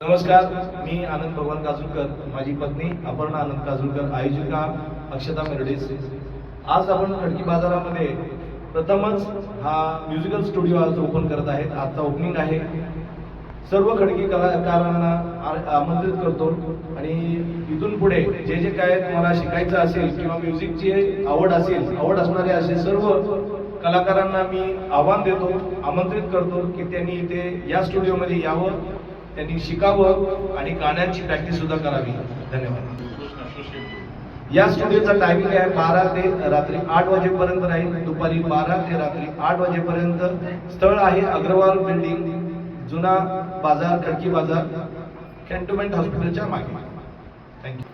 नमस्कार मी आनंद भगवान काजूलकर माझी पत्नी अपर्णा आनंद काजूलकर आयोजिका अक्षता मेरडेस आज आपण खडकी बाजारामध्ये प्रथमच हा म्युझिकल स्टुडिओ आज ओपन करत आहेत. आजचा ओपनिंग आहे. सर्व खडकी कलाकारांना आमंत्रित करतो. आणि इथून पुढे जे जे काय तुम्हाला शिकायचं असेल किंवा म्युझिकची आवड असेल आवड असणारे असे सर्व कलाकारांना मी आव्हान देतो आमंत्रित करतो की त्यांनी इथे या स्टुडिओमध्ये यावं त्यांनी शिकावं आणि गाण्यांची प्रॅक्टिस सुद्धा करावी. धन्यवाद. या स्टुडिओचा टायमिंग आहे बारा ते रात्री आठ वाजेपर्यंत राहील. दुपारी बारा ते रात्री आठ वाजेपर्यंत स्थळ आहे अग्रवाल बिल्डिंग जुना बाजार खडकी बाजार कॅन्टोनमेंट हॉस्पिटलच्या मागे. थँक्यू